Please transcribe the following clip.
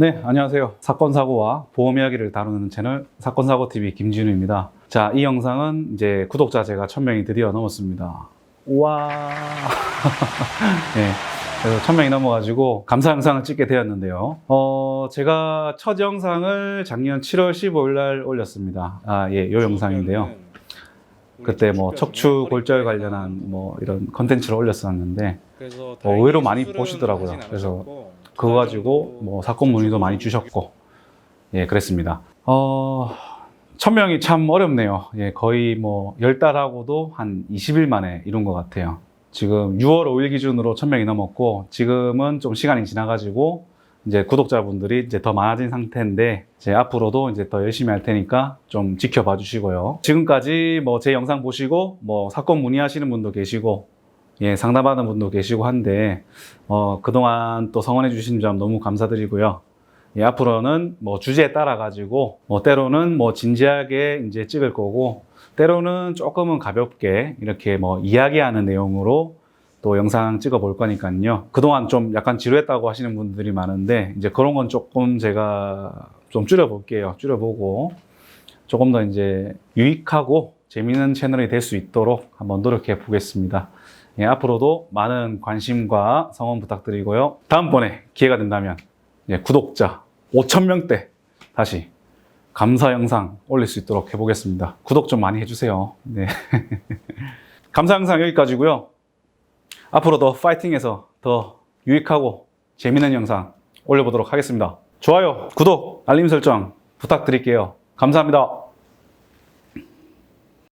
네, 안녕하세요. 사건 사고와 보험 이야기를 다루는 채널 사건 사고 TV 김진우입니다. 자, 이 영상은 이제 구독자 제가 1000명이 드디어 넘었습니다. 우와. 네. 그래서 1000명이 넘어가지고 감사 영상을 찍게 되었는데요. 어, 제가 첫 영상을 작년 7월 15일 날 올렸습니다. 아, 예, 요 영상인데요. 그때 뭐 척추 골절 관련한 뭐 이런 컨텐츠를 올렸었는데 그래서 어, 의외로 많이 보시더라고요. 그래서 그거 가지고 뭐 사건 문의도 많이 주셨고 예 그랬습니다. 어 천명이 참 어렵네요. 예 거의 뭐 열 달하고도 한 20일 만에 이룬 것 같아요. 지금 6월 5일 기준으로 천명이 넘었고 지금은 좀 시간이 지나가지고 이제 구독자분들이 이제 더 많아진 상태인데 이제 앞으로도 이제 더 열심히 할 테니까 좀 지켜봐 주시고요. 지금까지 뭐 제 영상 보시고 뭐 사건 문의하시는 분도 계시고 예 상담하는 분도 계시고 한데 어, 그동안 또 성원해 주신 점 너무 감사드리고요. 예, 앞으로는 뭐 주제에 따라 가지고 뭐 때로는 뭐 진지하게 이제 찍을 거고 때로는 조금은 가볍게 이렇게 뭐 이야기하는 내용으로 또 영상 찍어 볼 거니까요. 그동안 좀 약간 지루했다고 하시는 분들이 많은데 이제 그런 건 조금 제가 좀 줄여 볼게요. 줄여 보고 조금 더 이제 유익하고 재미있는 채널이 될 수 있도록 한번 노력해 보겠습니다. 예, 앞으로도 많은 관심과 성원 부탁드리고요. 다음번에 기회가 된다면 예, 구독자 5,000명대 다시 감사 영상 올릴 수 있도록 해보겠습니다. 구독 좀 많이 해주세요. 네. 감사 영상 여기까지고요. 앞으로도 파이팅해서 더 유익하고 재밌는 영상 올려보도록 하겠습니다. 좋아요, 구독, 알림 설정 부탁드릴게요. 감사합니다.